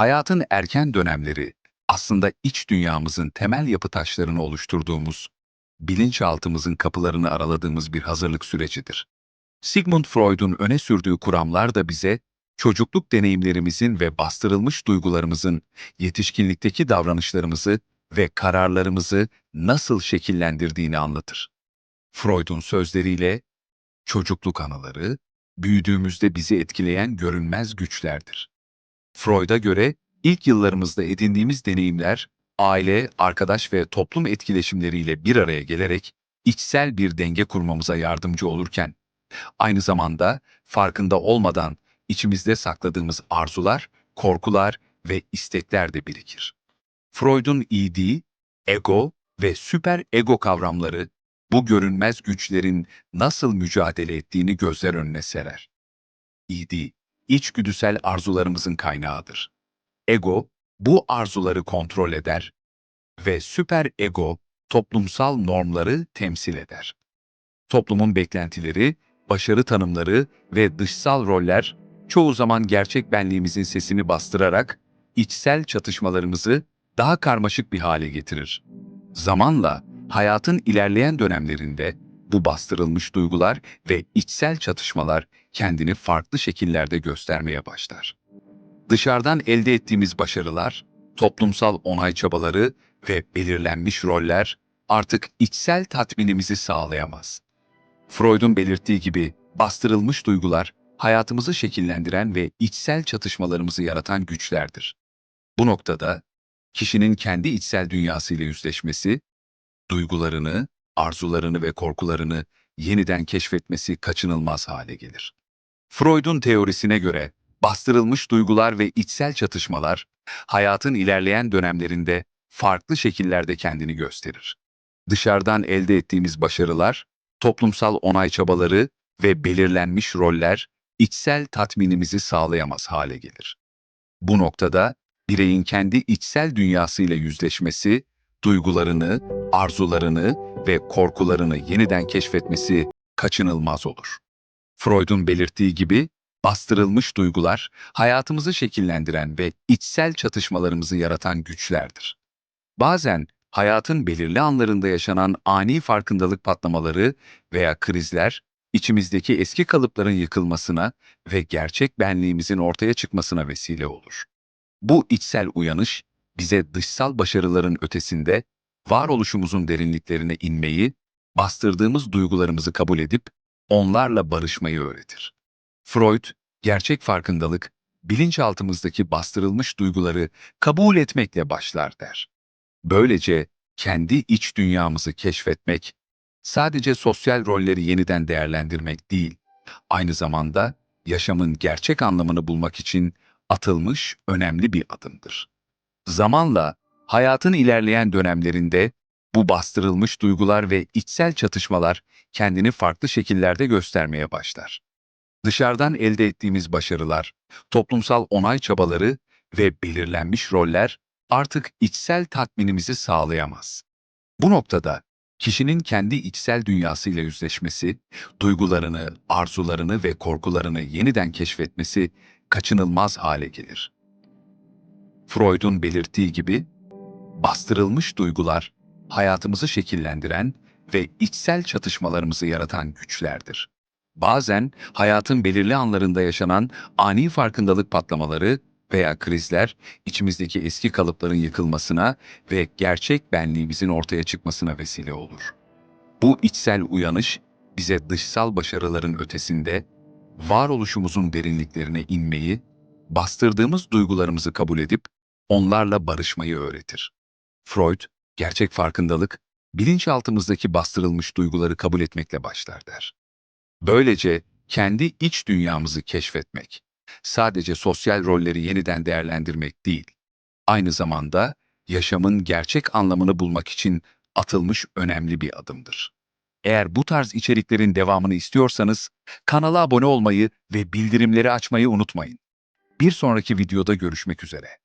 Hayatın erken dönemleri aslında iç dünyamızın temel yapı taşlarını oluşturduğumuz, bilinçaltımızın kapılarını araladığımız bir hazırlık sürecidir. Sigmund Freud'un öne sürdüğü kuramlar da bize çocukluk deneyimlerimizin ve bastırılmış duygularımızın yetişkinlikteki davranışlarımızı ve kararlarımızı nasıl şekillendirdiğini anlatır. Freud'un sözleriyle çocukluk anıları, büyüdüğümüzde bizi etkileyen görünmez güçlerdir. Freud'a göre ilk yıllarımızda edindiğimiz deneyimler, aile, arkadaş ve toplum etkileşimleriyle bir araya gelerek içsel bir denge kurmamıza yardımcı olurken, aynı zamanda farkında olmadan içimizde sakladığımız arzular, korkular ve istekler de birikir. Freud'un id, ego ve süper ego kavramları bu görünmez güçlerin nasıl mücadele ettiğini gözler önüne serer. İD, içgüdüsel arzularımızın kaynağıdır. Ego, bu arzuları kontrol eder ve süper ego, toplumsal normları temsil eder. Toplumun beklentileri, başarı tanımları ve dışsal roller çoğu zaman gerçek benliğimizin sesini bastırarak içsel çatışmalarımızı daha karmaşık bir hale getirir. Zamanla hayatın ilerleyen dönemlerinde bu bastırılmış duygular ve içsel çatışmalar kendini farklı şekillerde göstermeye başlar. Dışarıdan elde ettiğimiz başarılar, toplumsal onay çabaları ve belirlenmiş roller artık içsel tatminimizi sağlayamaz. Freud'un belirttiği gibi bastırılmış duygular hayatımızı şekillendiren ve içsel çatışmalarımızı yaratan güçlerdir. Bu noktada kişinin kendi içsel dünyasıyla yüzleşmesi, duygularını, arzularını ve korkularını yeniden keşfetmesi kaçınılmaz hale gelir. Freud'un teorisine göre bastırılmış duygular ve içsel çatışmalar hayatın ilerleyen dönemlerinde farklı şekillerde kendini gösterir. Dışarıdan elde ettiğimiz başarılar, toplumsal onay çabaları ve belirlenmiş roller içsel tatminimizi sağlayamaz hale gelir. Bu noktada bireyin kendi içsel dünyasıyla yüzleşmesi, duygularını, arzularını ve korkularını yeniden keşfetmesi kaçınılmaz olur. Freud'un belirttiği gibi bastırılmış duygular hayatımızı şekillendiren ve içsel çatışmalarımızı yaratan güçlerdir. Bazen hayatın belirli anlarında yaşanan ani farkındalık patlamaları veya krizler içimizdeki eski kalıpların yıkılmasına ve gerçek benliğimizin ortaya çıkmasına vesile olur. Bu içsel uyanış bize dışsal başarıların ötesinde varoluşumuzun derinliklerine inmeyi, bastırdığımız duygularımızı kabul edip onlarla barışmayı öğretir. Freud, gerçek farkındalık, bilinçaltımızdaki bastırılmış duyguları kabul etmekle başlar der. Böylece kendi iç dünyamızı keşfetmek, sadece sosyal rolleri yeniden değerlendirmek değil, aynı zamanda yaşamın gerçek anlamını bulmak için atılmış önemli bir adımdır. Zamanla hayatın ilerleyen dönemlerinde bu bastırılmış duygular ve içsel çatışmalar kendini farklı şekillerde göstermeye başlar. Dışarıdan elde ettiğimiz başarılar, toplumsal onay çabaları ve belirlenmiş roller artık içsel tatminimizi sağlayamaz. Bu noktada kişinin kendi içsel dünyasıyla yüzleşmesi, duygularını, arzularını ve korkularını yeniden keşfetmesi kaçınılmaz hale gelir. Freud'un belirttiği gibi, bastırılmış duygular hayatımızı şekillendiren ve içsel çatışmalarımızı yaratan güçlerdir. Bazen hayatın belirli anlarında yaşanan ani farkındalık patlamaları veya krizler içimizdeki eski kalıpların yıkılmasına ve gerçek benliğimizin ortaya çıkmasına vesile olur. Bu içsel uyanış bize dışsal başarıların ötesinde varoluşumuzun derinliklerine inmeyi, bastırdığımız duygularımızı kabul edip onlarla barışmayı öğretir. Freud, gerçek farkındalık, bilinçaltımızdaki bastırılmış duyguları kabul etmekle başlar der. Böylece kendi iç dünyamızı keşfetmek, sadece sosyal rolleri yeniden değerlendirmek değil, aynı zamanda yaşamın gerçek anlamını bulmak için atılmış önemli bir adımdır. Eğer bu tarz içeriklerin devamını istiyorsanız kanala abone olmayı ve bildirimleri açmayı unutmayın. Bir sonraki videoda görüşmek üzere.